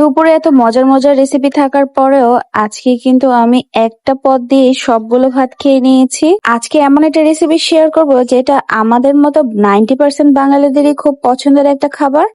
দুপুরে এত মজার মজার রেসিপি থাকার পরেও আজকে কিন্তু আমি একটা পদ দিয়ে সবগুলো ভাত খেয়ে নিয়েছি আজকে এমন একটা রেসিপি শেয়ার করব যেটা আমাদের মতো নাইনটি পার্সেন্ট বাঙালিদেরই খুব পছন্দের একটা খাবার.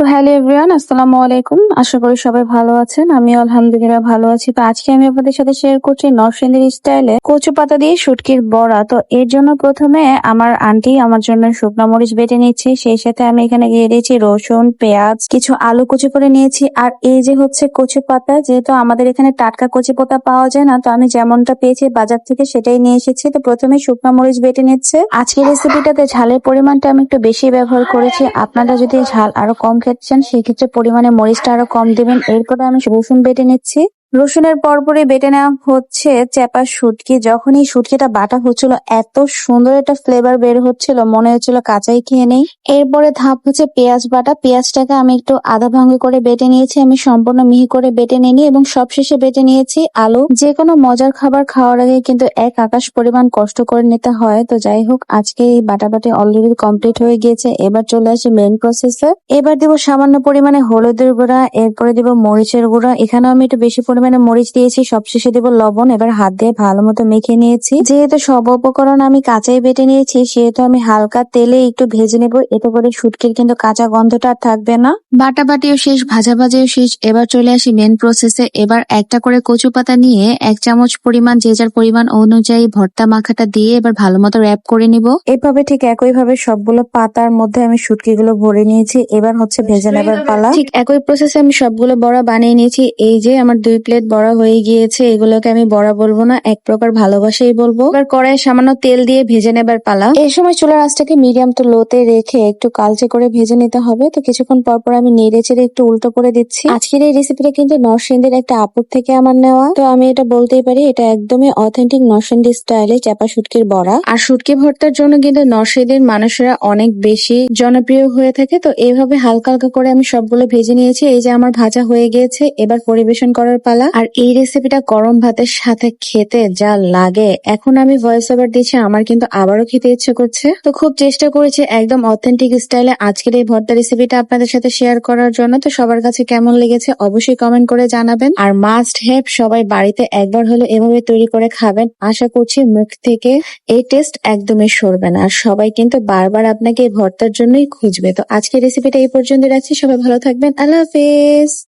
তো হ্যালো এভরিওয়ান, আসসালামু আলাইকুম। আশা করি সবাই ভালো আছেন। আমি আলহামদুলিল্লাহ ভালো আছি। তো আজকে আমি আপনাদের সাথে শেয়ার করছি নরসিংদীর স্টাইলে কচু পাতা দিয়ে শুটকির বড়া। তো এর জন্য প্রথমে আমার আন্টি আমার জন্য শুকনো মরিচ বেটে নিচ্ছে সেই সাথে আমি এখানে দিয়ে দিয়েছি রসুন, পেঁয়াজ, কিছু আলু কুচি করে নিয়েছি। আর এই যে হচ্ছে কচু পাতা যেহেতু আমাদের এখানে টাটকা কচু পাতা পাওয়া যায় না, তো আমি যেমনটা পেয়েছি বাজার থেকে সেটাই নিয়ে এসেছি। তো প্রথমে শুকনো মরিচ বেটে নিচ্ছে। আজকের রেসিপিটাতে ঝালের পরিমাণটা আমি একটু বেশি ব্যবহার করেছি। আপনারা যদি ঝাল আরও কম খেতে চান সেক্ষেত্রে পরিমাণে মরিচটা আরও কম দেবেন। এরপরে আমি রসুন বেটে নিচ্ছি। রসুনের পরপরই বেটে নেওয়া হচ্ছে চেপা শুটকি। যখনই শুটকিটা বাটা হচ্ছিল, এত সুন্দর একটা ফ্লেভার বের হচ্ছিল, মনে হচ্ছিল কাঁচাই খেয়ে নেই। এরপরে ধাপ হচ্ছে পেঁয়াজ বাটা। পেঁয়াজটাকে আমি একটু আধা ভাঙ্গি করে বেটে নিয়েছি। আমি সম্পূর্ণ মিহি করে বেটে নিইনি এবং সবশেষে বেটে নিয়েছি আলু। যে কোনো মজার খাবার খাওয়ার আগে কিন্তু এক আকাশ পরিমাণ কষ্ট করে নিতে হয়। তো যাই হোক, আজকে এই বাটাবাটি অলরেডি কমপ্লিট হয়ে গিয়েছে। এবার চলে আসে মেন প্রসেসে এবার দিব সামান্য পরিমাণে হলুদের গুঁড়া, এরপরে দিব মরিচের গুঁড়া। এখানেও আমি একটু বেশি পরিমাণে মরিচ দিয়েছি, সবশেষে দিব লবণ। এবার হাত দিয়ে ভালো মতো মেখে নিয়েছি। যেহেতু সব উপকরণ আমি কাঁচাই বেটে নিয়েছি, সেহেতু আমি হালকা তেলে একটু ভেজে নেব। এতে করে শুটকির কিন্তু কাঁচা গন্ধটা থাকবে না। বাটাবাটিও শেষ, ভাজাভাজিও শেষ। এবার চলে আসি মেন প্রসেসে এবার একটা করে কচু পাতা নিয়ে এক চামচ পরিমাণ, যে যার পরিমাণ অনুযায়ী ভর্তা মাখাটা দিয়ে এবার ভালো মতো র্যাপ করে নিব। এভাবে ঠিক একই ভাবে সবগুলো পাতার মধ্যে আমি শুটকিগুলো ভরে নিয়েছি। এবার হচ্ছে ভেজে নেবার পালা। ঠিক একই প্রসেসে আমি সবগুলো বড়া বানিয়ে নিয়েছি। এই যে আমার দুই প্লেট বড়া হয়ে গিয়েছে, এগুলোকে আমি বড়া বলব না, এক প্রকার ভালোবাসাই বলব। এবার কড়াই সামান্য তেল দিয়ে ভেজে নেবার পালা। এই সময় চুলার আঁচটাকে মিডিয়াম টু লোতে রেখে একটু কালচে করে ভেজে নিতে হবে। তো কিছুক্ষণ পর পর আমি নেড়ে চেড়ে একটু উল্টো করে দিচ্ছি। আজকের এই রেসিপিটা কিন্তু নরসিংদীর একটা আপুর থেকে আমার নেওয়া। তো আমি এটা বলতেই পারি, এটা একদমই অথেন্টিক নরসিংদী স্টাইলে চাপা শুটকির বড়া। আর শুটকি ভর্তার জন্য কিন্তু নরসিংদীর মানুষেরা অনেক বেশি জনপ্রিয় হয়ে থাকে। তো এইভাবে হালকা হালকা করে আমি সবগুলো ভেজে নিয়েছি। এই যে আমার ভাজা হয়ে গিয়েছে, এবার পরিবেশন করার পালা। আর এই রেসিপিটা গরম ভাতের সাথে খেতে যা লাগে। এখন আমি ভয়েস ওভার দিচ্ছি, আমার কিন্তু আবারও খেতে ইচ্ছে করছে। তো খুব চেষ্টা করেছি একদম অথেন্টিক স্টাইলে আজকের এই ভর্তা রেসিপিটা আপনাদের সাথে শেয়ার করার জন্য। তো সবার কাছে কেমন লেগেছে অবশ্যই কমেন্ট করে জানাবেন। আর মাস্ট হ্যাভ সবাই বাড়িতে একবার হলো এভাবে তৈরি করে খাবেন। আশা করছি মুখ থেকে এই টেস্ট একদমই সরবে না। আর সবাই কিন্তু বারবার আপনাকে এই ভর্তার জন্যই খুঁজবে। তো আজকের রেসিপিটা এই পর্যন্ত রাখছি। সবাই ভালো থাকবেন। আল্লাহ হাফেজ।